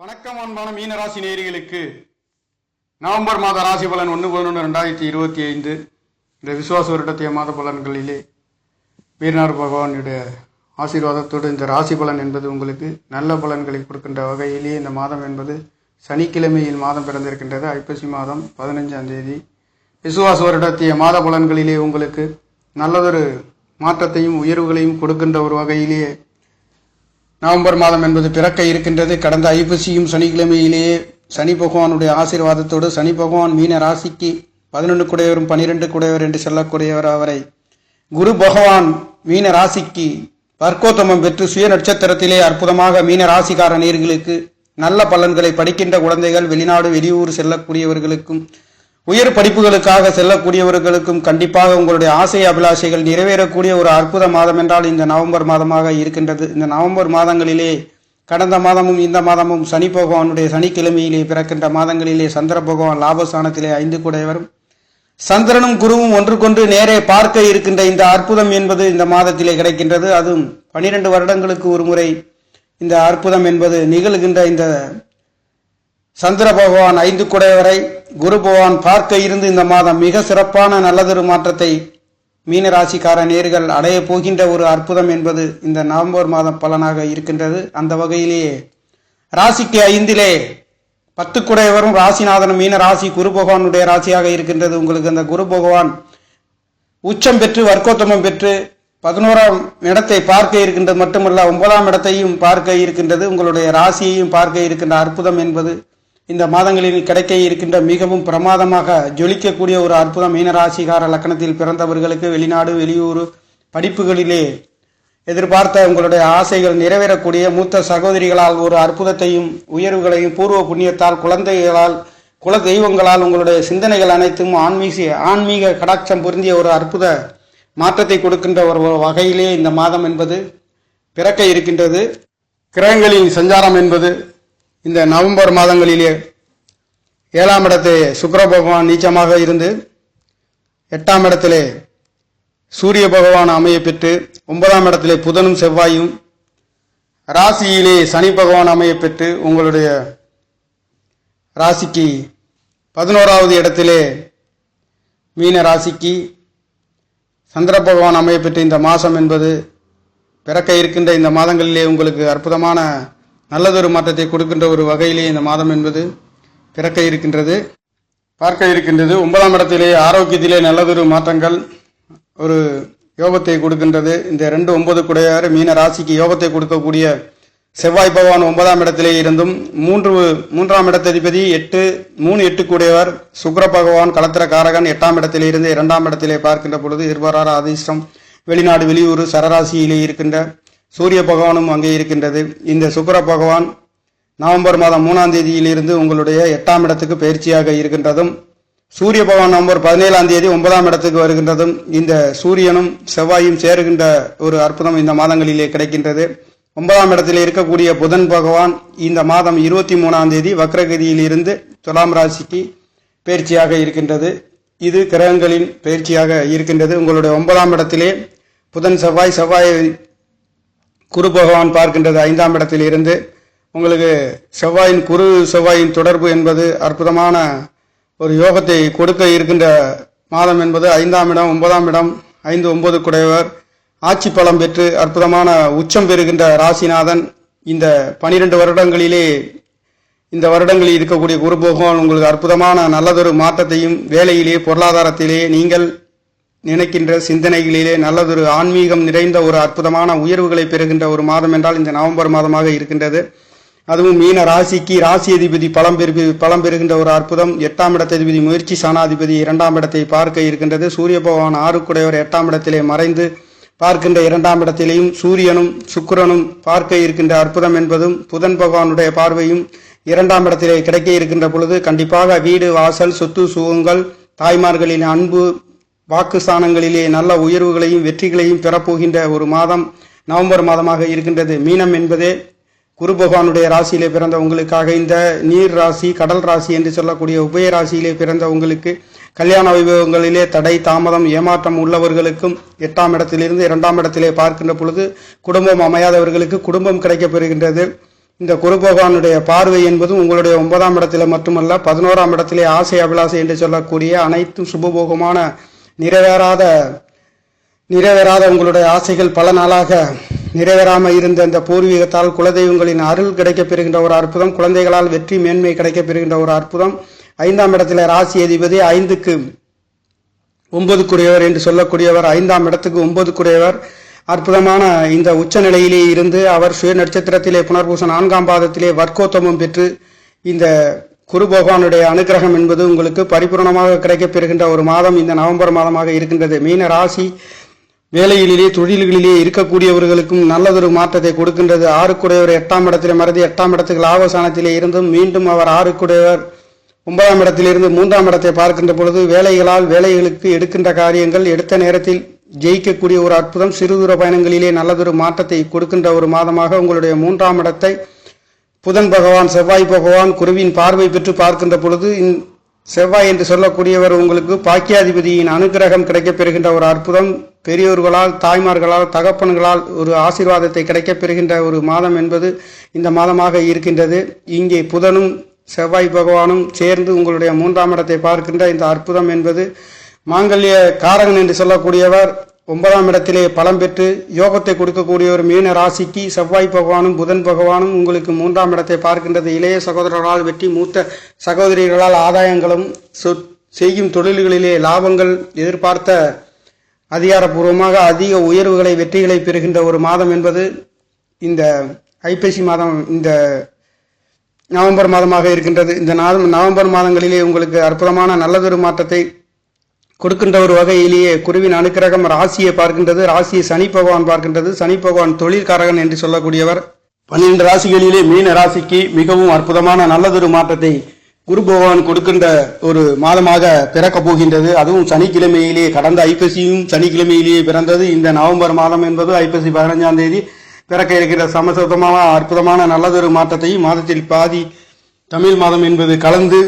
வணக்கம் அன்பான மீனராசி நேரிகளுக்கு நவம்பர் மாத ராசி பலன் ஒன்று பதினொன்று ரெண்டாயிரத்தி இருபத்தி ஐந்து. இந்த விசுவாச வருடத்திய மாத பலன்களிலே வீரனார் பகவானுடைய ஆசீர்வாதத்தோடு இந்த ராசி பலன் என்பது உங்களுக்கு நல்ல பலன்களை கொடுக்கின்ற வகையிலே இந்த மாதம் என்பது சனிக்கிழமையில் மாதம் பிறந்திருக்கின்றது. ஐப்பசி மாதம் பதினஞ்சாம் தேதி. விசுவாச வருடத்திய மாத பலன்களிலே உங்களுக்கு நல்லதொரு மாற்றத்தையும் உயர்வுகளையும் கொடுக்கின்ற ஒரு வகையிலேயே நவம்பர் மாதம் என்பது பிறக்க இருக்கின்றது. கடந்த ஐப்பசியும் சனிக்கிழமையிலேயே சனி பகவானுடைய ஆசீர்வாதத்தோடு சனி பகவான் மீன ராசிக்கு பதினொன்று குடையவரும் பன்னிரெண்டு குடையவர் என்று சொல்லக்கூடியவர் அவரை. குரு பகவான் மீன ராசிக்கு வர்க்கோத்தமம் பெற்று சுய நட்சத்திரத்திலே அற்புதமாக மீன ராசிக்கார நேர்களுக்கு நல்ல பலன்களை படிக்கின்ற குழந்தைகள் வெளிநாடு வெளியூர் செல்லக்கூடியவர்களுக்கும் உயர் படிப்புகளுக்காக செல்லக்கூடியவர்களுக்கும் கண்டிப்பாக உங்களுடைய ஆசை அபிலாஷைகள் நிறைவேறக்கூடிய ஒரு அற்புத மாதம் என்றால் இந்த நவம்பர் மாதமாக இருக்கின்றது. இந்த நவம்பர் மாதங்களிலே கடந்த மாதமும் இந்த மாதமும் சனி பகவானுடைய சனிக்கிழமையிலே பிறக்கின்ற மாதங்களிலே சந்திர பகவான் லாபஸ்தானத்திலே ஐந்து கூடையவரும் சந்திரனும் குருவும் ஒன்றுக்கொன்று நேரே பார்க்க இருக்கின்ற இந்த அற்புதம் என்பது இந்த மாதத்திலே கிடைக்கின்றது. அதுவும் பனிரெண்டு வருடங்களுக்கு ஒரு முறை இந்த அற்புதம் என்பது நிகழ்கின்ற இந்த சந்திர பகவான் ஐந்து குடையவரை குரு பகவான் பார்க்க இருந்து இந்த மாதம் மிக சிறப்பான நல்லதொரு மாற்றத்தை மீனராசிக்கார நேர்கள் அடைய போகின்ற ஒரு அற்புதம் என்பது இந்த நவம்பர் மாதம் பலனாக இருக்கின்றது. அந்த வகையிலேயே ராசிக்கு ஐந்திலே பத்து குடையவரும் ராசிநாதனும் மீன ராசி குரு பகவானுடைய ராசியாக இருக்கின்றது. உங்களுக்கு அந்த குரு பகவான் உச்சம் பெற்று வர்க்கோத்தமம் பெற்று பதினோராம் இடத்தை பார்க்க இருக்கின்றது. மட்டுமல்ல ஒன்பதாம் இடத்தையும் பார்க்க இருக்கின்றது. உங்களுடைய ராசியையும் பார்க்க இருக்கின்ற அற்புதம் என்பது இந்த மாதங்களில் கிடைக்க இருக்கின்ற மிகவும் பிரமாதமாக ஜொலிக்கக்கூடிய ஒரு அற்புதம் மீனராசிகார லக்கணத்தில் பிறந்தவர்களுக்கு வெளிநாடு வெளியூர் படிப்புகளிலே எதிர்பார்த்த உங்களுடைய ஆசைகள் நிறைவேறக்கூடிய மூத்த சகோதரிகளால் ஒரு அற்புதத்தையும் உயர்வுகளையும் பூர்வ புண்ணியத்தால் குழந்தைகளால் குல தெய்வங்களால் உங்களுடைய சிந்தனைகள் அனைத்தும் ஆன்மீக ஆன்மீக கடாட்சம் பொருந்திய ஒரு அற்புத மாற்றத்தை கொடுக்கின்ற ஒரு வகையிலே இந்த மாதம் என்பது பிறக்க இருக்கின்றது. கிரகங்களின் சஞ்சாரம் என்பது இந்த நவம்பர் மாதங்களிலே ஏழாம் இடத்தை சுக்கர பகவான் நீச்சமாக இருந்து எட்டாம் இடத்திலே சூரிய பகவான் அமைய பெற்று ஒன்பதாம் இடத்திலே புதனும் செவ்வாயும் ராசியிலே சனி பகவான் அமைய பெற்று உங்களுடைய ராசிக்கு பதினோராவது இடத்திலே மீன ராசிக்கு சந்திர பகவான் அமைய பெற்ற இந்த மாதம் என்பது பிறக்க இருக்கின்ற இந்த மாதங்களிலே உங்களுக்கு அற்புதமான நல்லதொரு மாற்றத்தை கொடுக்கின்ற ஒரு வகையிலே இந்த மாதம் என்பது பிறக்க இருக்கின்றது. பார்க்க இருக்கின்றது. ஒன்பதாம் இடத்திலே ஆரோக்கியத்திலே நல்லதொரு மாற்றங்கள் ஒரு யோகத்தை கொடுக்கின்றது. இந்த ரெண்டு ஒன்பது குடையார் மீன ராசிக்கு யோகத்தை கொடுக்கக்கூடிய செவ்வாய் பகவான் ஒன்பதாம் இடத்திலே இருந்தும் மூன்று மூன்றாம் இடத்ததிபதி எட்டு மூணு எட்டு கூடியவர் சுக்கர பகவான் களத்திர காரகன் எட்டாம் இடத்திலே இருந்து இரண்டாம் இடத்திலே பார்க்கின்ற பொழுது எதிர்பாராத அதிர்ஷ்டம் வெளிநாடு வெளியூர் சரராசியிலே இருக்கின்ற சூரிய பகவானும் அங்கே இருக்கின்றது. இந்த சுக்கர பகவான் நவம்பர் மாதம் மூணாம் தேதியிலிருந்து உங்களுடைய எட்டாம் இடத்துக்கு பயிற்சியாக இருக்கின்றதும் சூரிய பகவான் நவம்பர் பதினேழாம் தேதி ஒன்பதாம் இடத்துக்கு வருகின்றதும் இந்த சூரியனும் செவ்வாயும் சேருகின்ற ஒரு அற்புதம் இந்த மாதங்களிலே கிடைக்கின்றது. ஒன்பதாம் இடத்தில் இருக்கக்கூடிய புதன் பகவான் இந்த மாதம் இருபத்தி மூணாம் தேதி வக்ரகதியில் இருந்து துலாம் ராசிக்கு பயிற்சியாக இருக்கின்றது. இது கிரகங்களின் பயிற்சியாக இருக்கின்றது. உங்களுடைய ஒன்பதாம் இடத்திலே புதன் செவ்வாய் செவ்வாய் குரு பகவான் பார்க்கின்றது ஐந்தாம் இடத்தில் இருந்து. உங்களுக்கு செவ்வாயின் குரு செவ்வாயின் தொடர்பு என்பது அற்புதமான ஒரு யோகத்தை கொடுக்க இருக்கின்ற மாதம் என்பது ஐந்தாம் இடம் ஒன்பதாம் இடம் ஐந்து ஒன்பது குடையவர். ஆட்சி பலம் பெற்று அற்புதமான உச்சம் பெறுகின்ற ராசிநாதன் இந்த பனிரெண்டு வருடங்களிலே இந்த வருடங்களில் இருக்கக்கூடிய குரு பகவான் உங்களுக்கு அற்புதமான நல்லதொரு மாற்றத்தையும் வேலையிலே பொருளாதாரத்திலே நீங்கள் நினைக்கின்ற சிந்தனைகளிலே நல்லதொரு ஆன்மீகம் நிறைந்த ஒரு அற்புதமான உயர்வுகளை பெறுகின்ற ஒரு மாதம் என்றால் இந்த நவம்பர் மாதமாக இருக்கின்றது. அதுவும் மீன ராசிக்கு ராசி அதிபதி பலம் பெறு பலம் பெறுகின்ற ஒரு அற்புதம். எட்டாம் இடத்ததிபதி முயற்சி சாணாதிபதி இரண்டாம் இடத்தை பார்க்க இருக்கின்றது. சூரிய பகவான் ஆறுக்குடையவர் எட்டாம் இடத்திலே மறைந்து பார்க்கின்ற இரண்டாம் இடத்திலேயும் சூரியனும் சுக்கிரனும் பார்க்க இருக்கின்ற அற்புதம் என்பதும் புதன் பகவானுடைய பார்வையும் இரண்டாம் இடத்திலே கிடைக்க இருக்கின்ற பொழுது கண்டிப்பாக வீடு வாசல் சொத்து சுகங்கள் தாய்மார்களின் அன்பு வாக்கு ஸ்தானங்களிலே நல்ல உயர்வுகளையும் வெற்றிகளையும் பெறப்போகின்ற ஒரு மாதம் நவம்பர் மாதமாக இருக்கின்றது. மீனம் என்பதே குரு பகவானுடைய ராசியிலே பிறந்த உங்களுக்காக இந்த நீர் ராசி கடல் ராசி என்று சொல்லக்கூடிய உபய ராசியிலே பிறந்த உங்களுக்கு கல்யாண வைபவங்களிலே தடை தாமதம் ஏமாற்றம் உள்ளவர்களுக்கும் எட்டாம் இடத்திலிருந்து இரண்டாம் இடத்திலே பார்க்கின்ற பொழுது குடும்பம் அமையாதவர்களுக்கு குடும்பம் கிடைக்கப் பெறுகின்றது. இந்த குரு பகவானுடைய பார்வை என்பது உங்களுடைய ஒன்பதாம் இடத்திலே மட்டுமல்ல பதினோராம் இடத்திலே ஆசை அபிலாசை என்று சொல்லக்கூடிய அனைத்தும் சுபபோகமான நிறைவேறாத நிறைவேறாத உங்களுடைய ஆசைகள் பல நாளாக நிறைவேறாமல் இருந்த இந்த பூர்வீகத்தால் குலதெய்வங்களின் அருள் கிடைக்கப் பெறுகின்ற ஒரு அற்புதம் குழந்தைகளால் வெற்றி மேன்மை கிடைக்கப் பெறுகின்ற ஒரு அற்புதம். ஐந்தாம் இடத்துல ராசி அதிபதி ஐந்துக்கு ஒன்பதுக்குரியவர் என்று சொல்லக்கூடியவர். ஐந்தாம் இடத்துக்கு ஒன்பதுக்குரியவர். அற்புதமான இந்த உச்ச நிலையிலே இருந்து அவர் சுய நட்சத்திரத்திலே புனர்பூச நான்காம் பாதத்திலே வர்க்கோத்தமம் பெற்று இந்த குரு பகவானுடைய அனுகிரகம் என்பது உங்களுக்கு பரிபூர்ணமாக கிடைக்கப் பெறுகின்ற ஒரு மாதம் இந்த நவம்பர் மாதமாக இருக்கின்றது. மீன ராசி வேலைகளிலே தொழில்களிலே இருக்கக்கூடியவர்களுக்கும் நல்லதொரு மாற்றத்தை கொடுக்கின்றது. ஆறுக்குடையவர் எட்டாம் இடத்திலே மறந்து எட்டாம் இடத்துக்கு லாபசானத்திலே இருந்தும் மீண்டும் அவர் ஆறுக்குடையவர் ஒன்பதாம் இடத்திலிருந்து மூன்றாம் இடத்தை பார்க்கின்ற பொழுது வேலைகளால் வேலைகளுக்கு எடுக்கின்ற காரியங்கள் எடுத்த நேரத்தில் ஜெயிக்கக்கூடிய ஒரு அற்புதம் சிறு தூர பயணங்களிலே நல்லதொரு மாற்றத்தை கொடுக்கின்ற ஒரு மாதமாக உங்களுடைய மூன்றாம் இடத்தை புதன் பகவான் செவ்வாய் பகவான் குருவின் பார்வை பெற்று பார்க்கின்ற பொழுது இந்- செவ்வாய் என்று சொல்லக்கூடியவர் உங்களுக்கு பாக்கியாதிபதியின் அனுகிரகம் கிடைக்கப் பெறுகின்ற ஒரு அற்புதம். பெரியோர்களால் தாய்மார்களால் தகப்பன்களால் ஒரு ஆசீர்வாதத்தை கிடைக்கப் பெறுகின்ற ஒரு மாதம் என்பது இந்த மாதமாக இருக்கின்றது. இங்கே புதனும் செவ்வாய் பகவானும் சேர்ந்து உங்களுடைய மூன்றாம் இடத்தை பார்க்கின்ற இந்த அற்புதம் என்பது மாங்கல்ய காரகன் என்று சொல்லக்கூடியவர் ஒன்பதாம் இடத்திலே பலம் பெற்று யோகத்தை கொடுக்கக்கூடிய ஒரு மீன ராசிக்கு செவ்வாய் பகவானும் புதன் பகவானும் உங்களுக்கு மூன்றாம் இடத்தை பார்க்கின்றது. இளைய சகோதரர்களால் வெற்றி மூத்த சகோதரிகளால் ஆதாயங்களும் சொ- செய்யும் தொழில்களிலே லாபங்கள் எதிர்பார்த்த அதிகாரப்பூர்வமாக அதிக உயர்வுகளை வெற்றிகளை பெறுகின்ற ஒரு மாதம் என்பது இந்த ஐப்பசி மாதம் இந்த நவம்பர் மாதமாக இருக்கின்றது. இந்த நாதம் நவம்பர் மாதங்களிலே உங்களுக்கு அற்புதமான நல்லதொரு மாற்றத்தை கொடுக்கின்ற ஒரு வகையிலேயே குருவின் அனுக்கிரகம் ராசியை பார்க்கின்றது ராசியை சனி பகவான் பார்க்கின்றது. சனி பகவான் தொழில்காரகன் என்று சொல்லக்கூடியவர். பன்னிரண்டு ராசிகளிலே மீன ராசிக்கு மிகவும் அற்புதமான நல்லதொரு மாற்றத்தை குரு பகவான் கொடுக்கின்ற ஒரு மாதமாக பிறக்கப் போகின்றது. அதுவும் சனிக்கிழமையிலேயே கடந்த ஐப்பசியும் சனிக்கிழமையிலேயே பிறந்தது. இந்த நவம்பர் மாதம் என்பது ஐப்பசி பதினஞ்சாம் தேதி பிறக்க இருக்கிற சமசத்தமான அற்புதமான நல்லதொரு மாற்றத்தையும் மாதத்தில் பாதி தமிழ் மாதம் என்பது கலந்து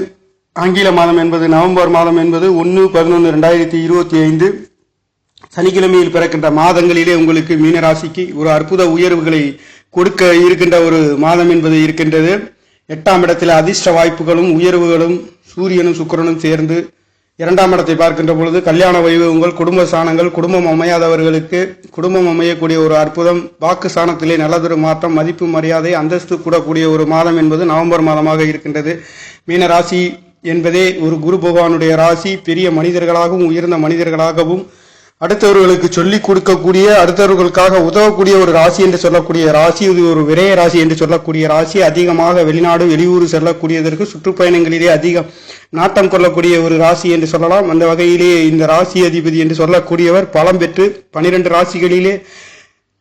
ஆங்கில மாதம் என்பது நவம்பர் மாதம் என்பது ஒன்று பதினொன்று ரெண்டாயிரத்தி இருபத்தி ஐந்து. சனிக்கிழமையில் பிறக்கின்ற மாதங்களிலே உங்களுக்கு மீனராசிக்கு ஒரு அற்புத உயர்வுகளை கொடுக்க இருக்கின்ற ஒரு மாதம் என்பது இருக்கின்றது. எட்டாம் இடத்தில் அதிர்ஷ்ட வாய்ப்புகளும் உயர்வுகளும் சூரியனும் சுக்கரனும் சேர்ந்து இரண்டாம் இடத்தை பார்க்கின்ற பொழுது கல்யாண வைபவங்கள் குடும்ப சாணங்கள் குடும்பம் அமையாதவர்களுக்கு குடும்பம் அமையக்கூடிய ஒரு அற்புதம் வாக்கு சாணத்திலே நல்லதொரு மாற்றம் மதிப்பு மரியாதை அந்தஸ்து கூடக்கூடிய ஒரு மாதம் என்பது நவம்பர் மாதமாக இருக்கின்றது. மீனராசி என்பதே ஒரு குரு பகவானுடைய ராசி. பெரிய மனிதர்களாகவும் உயர்ந்த மனிதர்களாகவும் அடுத்தவர்களுக்கு சொல்லிக் கொடுக்கக்கூடிய அடுத்தவர்களுக்காக உதவக்கூடிய ஒரு ராசி என்று சொல்லக்கூடிய ராசி. இது ஒரு விரய ராசி என்று சொல்லக்கூடிய ராசி. அதிகமாக வெளிநாடு வெளியூர் செல்லக்கூடியதற்கு சுற்றுப்பயணங்களிலே அதிகம் நாட்டம் கொள்ளக்கூடிய ஒரு ராசி என்று சொல்லலாம். அந்த வகையிலே இந்த ராசி அதிபதி என்று சொல்லக்கூடியவர் பலம் பெற்று பனிரெண்டு ராசிகளிலே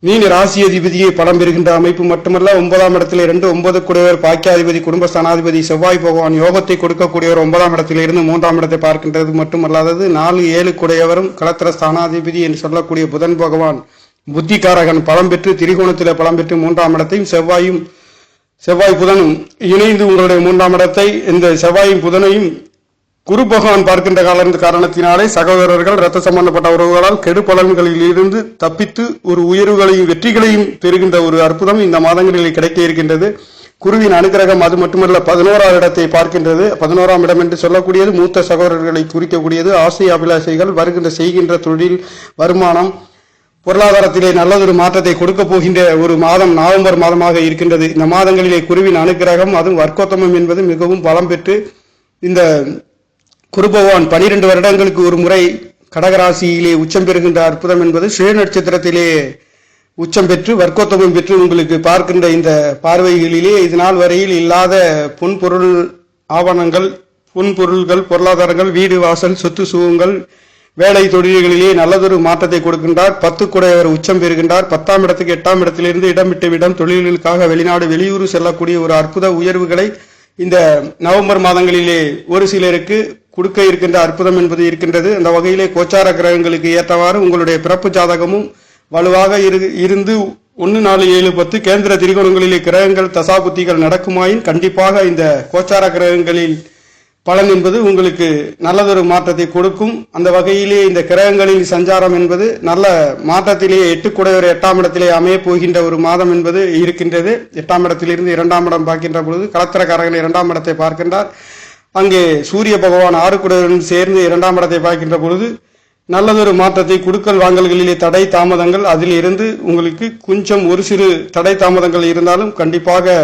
மீன ராசி அதிபதியை பலம் பெறுகின்ற அமைப்பு மட்டுமல்ல ஒன்பதாம் இடத்தில் இரண்டு ஒன்பது கூடியவர் பாக்கியாதிபதி குடும்ப ஸ்தானாதிபதி செவ்வாய் பகவான் யோகத்தை கொடுக்கக்கூடியவர் ஒன்பதாம் இடத்தில் இருந்து மூன்றாம் இடத்தை பார்க்கின்றது மட்டுமல்லாதது நாலு ஏழு குடையவரும் களத்திர ஸ்தானாதிபதி என்று சொல்லக்கூடிய புதன் பகவான் புத்திகாரகன் பலம் பெற்று திரிகோணத்தில் பலம் பெற்று மூன்றாம் இடத்தையும் செவ்வாயும் செவ்வாய் புதனும் இணைந்து உங்களுடைய மூன்றாம் இடத்தை இந்த செவ்வாயும் புதனையும் குரு பகவான் பார்க்கின்ற கால காரணத்தினாலே சகோதரர்கள் இரத்த சம்பந்தப்பட்ட உறவுகளால் கெடு பலன்களில் இருந்து தப்பித்து ஒரு உயர்வுகளையும் வெற்றிகளையும் பெறுகின்ற ஒரு அற்புதம் இந்த மாதங்களில் கிடைக்க இருக்கின்றது. குருவின் அனுகிரகம் அது மட்டுமல்ல பதினோராம் இடத்தை பார்க்கின்றது. பதினோராம் இடம் என்று சொல்லக்கூடியது மூத்த சகோதரர்களை குறிக்கக்கூடியது. ஆசை அபிலாஷைகள் வருகின்ற செய்கின்ற தொழில் வருமானம் பொருளாதாரத்திலே நல்லதொரு மாற்றத்தை கொடுக்க போகின்ற ஒரு மாதம் நவம்பர் மாதமாக இருக்கின்றது. இந்த மாதங்களிலே குருவின் அனுகிரகம் அதுவும் வர்க்கோத்தமம் என்பது மிகவும் பலம் பெற்று இந்த குருபகவான் பனிரெண்டு வருடங்களுக்கு ஒரு முறை கடகராசியிலே உச்சம் பெறுகின்ற அற்புதம் என்பது சுய நட்சத்திரத்திலே உச்சம் பெற்று வர்க்கோத்தமம் பெற்று உங்களுக்கு பார்க்கின்ற இந்த பார்வைகளிலே இது நாள் வரையில் இல்லாத பொன்பொருள் ஆவணங்கள் பொன்பொருள்கள் பொருளாதாரங்கள் வீடு வாசல் சொத்து சுகங்கள் வேலை தொழில்களிலே நல்லதொரு மாற்றத்தை கொடுக்கின்றார். பத்து குடையவர் உச்சம் பெறுகின்றார். பத்தாம் இடத்துக்கு எட்டாம் இடத்திலிருந்து இடம் விட்டு இடம் தொழில்களுக்காக வெளிநாடு வெளியூர் செல்லக்கூடிய ஒரு அற்புத உயர்வுகளை இந்த நவம்பர் மாதங்களிலே ஒரு சிலருக்கு கொடுக்க இருக்கின்ற அற்புதம் என்பது இருக்கின்றது. அந்த வகையிலே கோச்சார கிரகங்களுக்கு ஏற்றவாறு உங்களுடைய பிறப்பு ஜாதகமும் வலுவாக இரு- இருந்து ஒன்று நாலு ஏழு பத்து கேந்திர திரிகோணங்களிலே கிரகங்கள் தசாபுத்திகள் நடக்குமாயின் கண்டிப்பாக இந்த கோச்சார கிரகங்களில் பலன் என்பது உங்களுக்கு நல்லதொரு மாற்றத்தை கொடுக்கும். அந்த வகையிலே இந்த கிரகங்களின் சஞ்சாரம் என்பது நல்ல மாற்றத்திலேயே எட்டுக்குடையவர் எட்டாம் இடத்திலே அமைய போகின்ற ஒரு மாதம் என்பது இருக்கின்றது. எட்டாம் இடத்திலிருந்து இரண்டாம் இடம் பார்க்கின்ற பொழுது கலத்திரக்காரர்கள் இரண்டாம் இடத்தை பார்க்கின்றார். அங்கே சூரிய பகவான் ஆறுக்குடையவரும் சேர்ந்து இரண்டாம் இடத்தை பார்க்கின்ற பொழுது நல்லதொரு மாற்றத்தை குடுக்கல் வாங்கல்களிலே தடை தாமதங்கள் அதில் இருந்து உங்களுக்கு கொஞ்சம் ஒரு சிறு தடை தாமதங்கள் இருந்தாலும் கண்டிப்பாக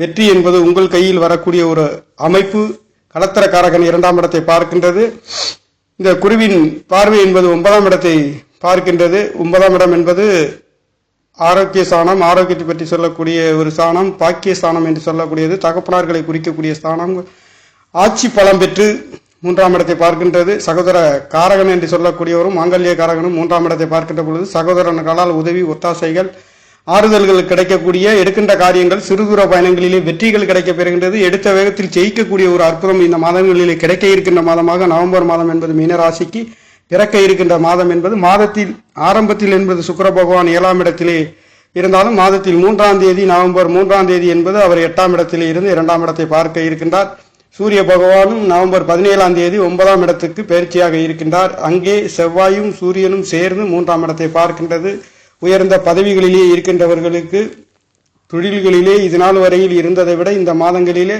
வெற்றி என்பது உங்கள் கையில் வரக்கூடிய ஒரு அமைப்பு. கலத்தரக்காரகன் இரண்டாம் இடத்தை பார்க்கின்றது. இந்த குருவின் பார்வை என்பது ஒன்பதாம் இடத்தை பார்க்கின்றது. ஒன்பதாம் இடம் என்பது ஆரோக்கிய ஸ்தானம் ஆரோக்கியத்தை பற்றி சொல்லக்கூடிய ஒரு ஸ்தானம் பாக்கிய ஸ்தானம் என்று சொல்லக்கூடியது. தகப்பனார்களை குறிக்கக்கூடிய ஸ்தானம் ஆட்சி பலம் பெற்று மூன்றாம் இடத்தை பார்க்கின்றது. சகோதர காரகன் என்று சொல்லக்கூடியவரும் மாங்கல்ய காரகனும் மூன்றாம் இடத்தை பார்க்கின்ற பொழுது சகோதரர்களால் உதவி ஒத்தாசைகள் ஆறுதல்கள் கிடைக்கக்கூடிய எடுக்கின்ற காரியங்கள் சிறு தூர பயணங்களிலே வெற்றிகள் கிடைக்கப் பெறுகின்றது. எடுத்த வேகத்தில் ஜெயிக்கக்கூடிய ஒரு அற்புதம் இந்த மாதங்களிலே கிடைக்க இருக்கின்ற மாதமாக நவம்பர் மாதம் என்பது மீனராசிக்கு பிறக்க இருக்கின்ற மாதம் என்பது. மாதத்தில் ஆரம்பத்தில் என்பது சுக்கர பகவான் ஏழாம் இடத்திலே இருந்தாலும் மாதத்தில் மூன்றாம் தேதி நவம்பர் மூன்றாம் தேதி என்பது அவர் எட்டாம் இடத்திலே இருந்து இரண்டாம் இடத்தை பார்க்க இருக்கின்றார். சூரிய பகவானும் நவம்பர் பதினேழாம் தேதி ஒன்பதாம் இடத்துக்கு பயிற்சியாக இருக்கின்றார். அங்கே செவ்வாயும் சூரியனும் சேர்ந்து மூன்றாம் இடத்தை பார்க்கின்றது. உயர்ந்த பதவிகளிலே இருக்கின்றவர்களுக்கு தொழில்களிலே இது நாள் வரையில் இருந்ததை விட இந்த மாதங்களிலே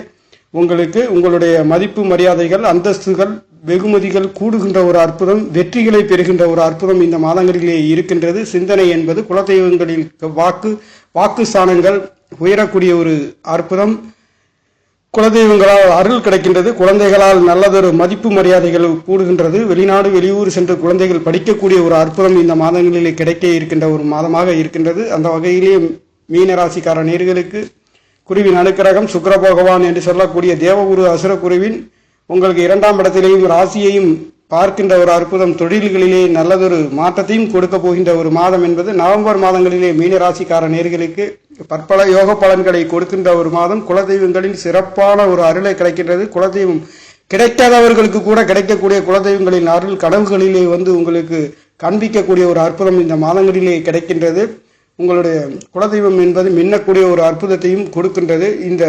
உங்களுக்கு உங்களுடைய மதிப்பு மரியாதைகள் அந்தஸ்துகள் வெகுமதிகள் கூடுகின்ற ஒரு அற்புதம் வெற்றிகளை பெறுகின்ற ஒரு அற்புதம் இந்த மாதங்களிலே இருக்கின்றது. சிந்தனை என்பது குலதெய்வங்களில் வாக்கு வாக்கு ஸ்தானங்கள் உயரக்கூடிய ஒரு அற்புதம். குலதெய்வங்களால் அருள் கிடைக்கின்றது. குழந்தைகளால் நல்லதொரு மதிப்பு மரியாதைகள் கூடுகின்றது. வெளிநாடு வெளியூர் சென்று குழந்தைகள் படிக்கக்கூடிய ஒரு அற்புதம் இந்த மாதங்களிலே கிடைக்க இருக்கின்ற ஒரு மாதமாக இருக்கின்றது. அந்த வகையிலே மீனராசிக்கார நேர்களுக்கு குருவின் அனுக்கிரகம் சுக்கர பகவான் என்று சொல்லக்கூடிய தேவகுரு அசுரகுருவின் உங்களுக்கு இரண்டாம் இடத்திலேயும் ராசியையும் பார்க்கின்ற ஒரு அற்புதம் தொழில்களிலே நல்லதொரு மாற்றத்தையும் கொடுக்க போகின்ற ஒரு மாதம் என்பது நவம்பர் மாதங்களிலே மீனராசிக்கார நேர்களுக்கு பற்பல யோக பலன்களை கொடுக்கின்ற ஒரு மாதம். குலதெய்வங்களின் சிறப்பான ஒரு அருளை கிடைக்கின்றது. குலதெய்வம் கிடைக்காதவர்களுக்கு கூட கிடைக்கக்கூடிய குலதெய்வங்களின் அருள் கனவுகளிலே வந்து உங்களுக்கு காண்பிக்கக்கூடிய ஒரு அற்புதம் இந்த மாதங்களிலே கிடைக்கின்றது. உங்களுடைய குலதெய்வம் என்பது மின்னக்கூடிய ஒரு அற்புதத்தையும் கொடுக்கின்றது. இந்த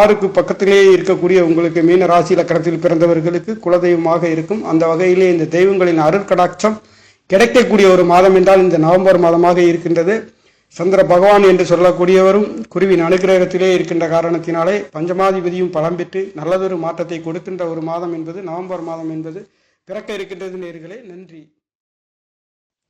ஆறுக்கு பக்கத்திலேயே இருக்கக்கூடிய உங்களுக்கு மீன ராசி இலக்கணத்தில் பிறந்தவர்களுக்கு குலதெய்வமாக இருக்கும். அந்த வகையிலே இந்த தெய்வங்களின் அருட்கடாட்சம் கிடைக்கக்கூடிய ஒரு மாதம் என்றால் இந்த நவம்பர் மாதமாக இருக்கின்றது. சந்திர பகவான் என்று சொல்லக்கூடியவரும் குருவின் அனுகிரகத்திலே இருக்கின்ற காரணத்தினாலே பஞ்சமாதிபதியும் பலம் பெற்று நல்லதொரு மாற்றத்தை கொடுக்கின்ற ஒரு மாதம் என்பது நவம்பர் மாதம் என்பது பிறக்க இருக்கின்றது நேர்களே. நன்றி.